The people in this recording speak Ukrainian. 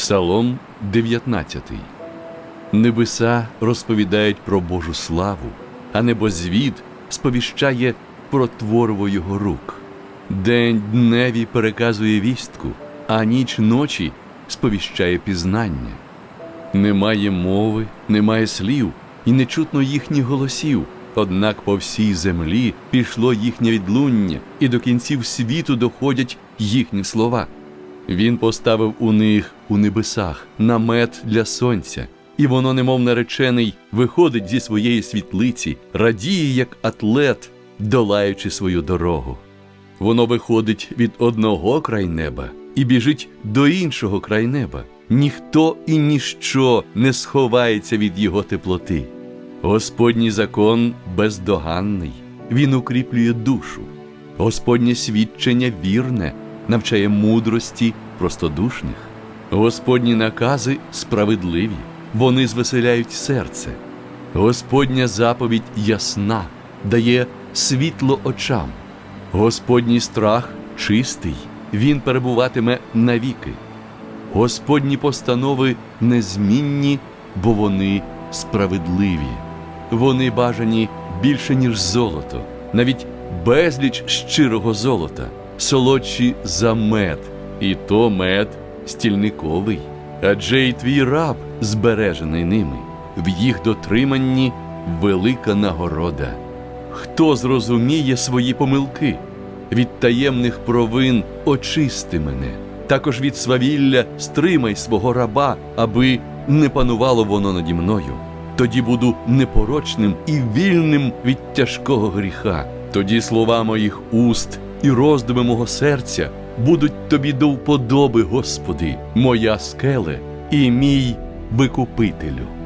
Псалом 19. Небеса розповідають про Божу славу, а небозвід сповіщає про творво його рук. День дневі переказує вістку, а ніч ночі сповіщає пізнання. Немає мови, немає слів, і не чутно їхніх голосів. Однак по всій землі пішло їхнє відлуння, і до кінців світу доходять їхні слова. Він поставив у них у небесах намет для сонця, і воно, немов наречений, виходить зі своєї світлиці, радіє, як атлет, долаючи свою дорогу. Воно виходить від одного край неба і біжить до іншого край неба. Ніхто і ніщо не сховається від його теплоти. Господній закон бездоганний, він укріплює душу. Господнє свідчення вірне, навчає мудрості простодушних. Господні накази справедливі, вони звеселяють серце. Господня заповідь ясна, дає світло очам. Господній страх чистий, він перебуватиме навіки. Господні постанови незмінні, бо вони справедливі. Вони бажані більше, ніж золото, навіть безліч щирого золота, солодші за мед, і то мед стільниковий, адже й твій раб збережений ними, в їх дотриманні велика нагорода. Хто зрозуміє свої помилки? Від таємних провин очисти мене, також від свавілля стримай свого раба, аби не панувало воно наді мною. Тоді буду непорочним і вільним від тяжкого гріха. Тоді слова моїх уст і роздуми мого серця будуть тобі до вподоби, Господи, моя скеле і мій викупителю.